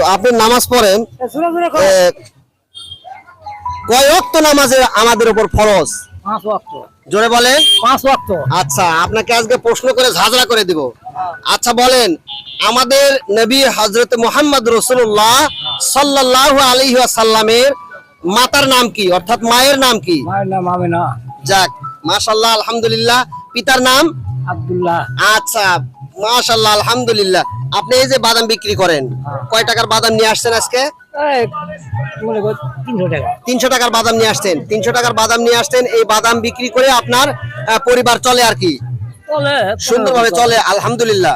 তো আপনি নামাজ পড়েন। কয় ওয়াক্ত নামাজে আমাদের উপর ফরজ? পাঁচ ওয়াক্ত। জোরে বলেন। পাঁচ ওয়াক্ত। আচ্ছা আপনাকে আজকে প্রশ্ন করে ঝাঁঝরা করে দিব। আচ্ছা বলেন আমাদের নবী হজরত মোহাম্মদ রসুল্লাহ সাল্লাহ আলী সাল্লামের মাতার নাম কি? অর্থাৎ মায়ের নাম কি? যাক মাশাল্লাহ আলহামদুলিল্লাহ। পিতার নাম? আব্দুল্লাহ। আচ্ছা মাশাল্লাহ আলহামদুলিল্লাহ। আপনি এই যে বাদাম বিক্রি করেন কয় টাকার বাদাম নিয়ে আসছেন আজকে? তিনশো টাকার বাদাম নিয়ে আসছেন। তিনশো টাকার বাদাম নিয়ে আসছেন এই বাদাম বিক্রি করে আপনার পরিবার চলে আর কি? সুন্দরভাবে চলে আলহামদুলিল্লাহ।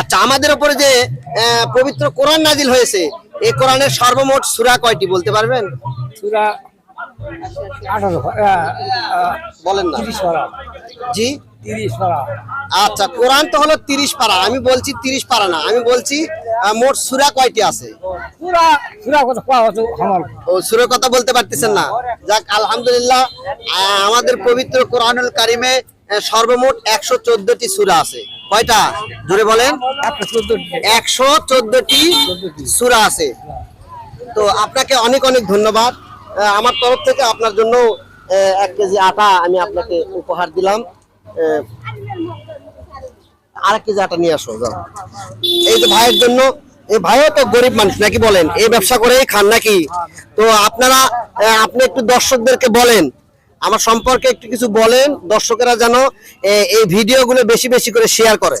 আচ্ছা আমাদের উপরে যে পবিত্র কোরআন নাজিল হয়েছে এই কোরআনের সর্বমোট সূরা কয়টি বলতে পারবেন? সুরা বলেন না। জি? তিরিশ পারা আচ্ছা কোরআন তো হলো তিরিশ পারা আমি বলছি তিরিশ পারা না আমি বলছি মোট সূরা কয়টি আছে? সুরের কথা বলতে পারতেছেন না। যাক আলহামদুলিল্লাহ আমাদের পবিত্র কোরআনুল কারিমে সর্বমোট একশো চোদ্দটি সূরা আছে। কয়টা? জোরে বলেন। একশো চোদ্দটি। সুরা আছে। তো আপনাকে অনেক অনেক ধন্যবাদ। আমার তরফ থেকে আপনার জন্য এক কেজি আটা আমি আপনাকে উপহার দিলাম। আহ, আর এক কেজি আটা নিয়ে আসো যাও। এই যে ভাইয়ের জন্য এই ভাইও তো গরিব মানুষ নাকি বলেন? এই ব্যবসা করেই খান নাকি? তো আপনারা আপনি একটু দর্শকদেরকে বলেন আমার সম্পর্কে একটু কিছু বলেন দর্শকেরা যেন এই ভিডিওগুলো বেশি বেশি করে শেয়ার করে।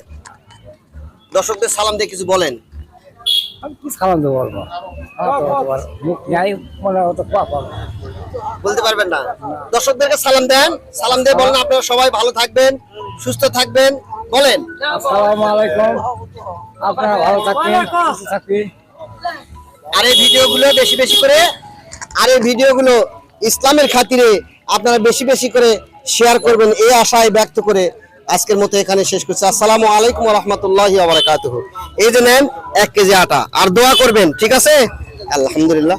দর্শকদের সালাম দিয়ে কিছু বলেন। আমি কি সালাম দেবো বলব? বলতে পারবেন না। দর্শকদেরকে সালাম দেন। সালাম দিয়ে বলেন আপনারা সবাই ভালো থাকবেন সুস্থ থাকবেন। বলেন। আসসালামু আলাইকুম। আপনারা ভালো থাকবেন সুস্থ থাকবেন। আর এই ভিডিওগুলো বেশি বেশি করে আর এই ভিডিওগুলো ইসলামের খাতিরে আপনারা বেশি বেশি করে শেয়ার করবেন এই আশায় ব্যক্ত করে আজকের মতো এখানে শেষ করছি। আসসালামু আলাইকুম রহমতুল্লাহ বারাকাতুহ। এই যে নেন এক কেজি আটা। আর দোয়া করবেন ঠিক আছে? আলহামদুলিল্লাহ।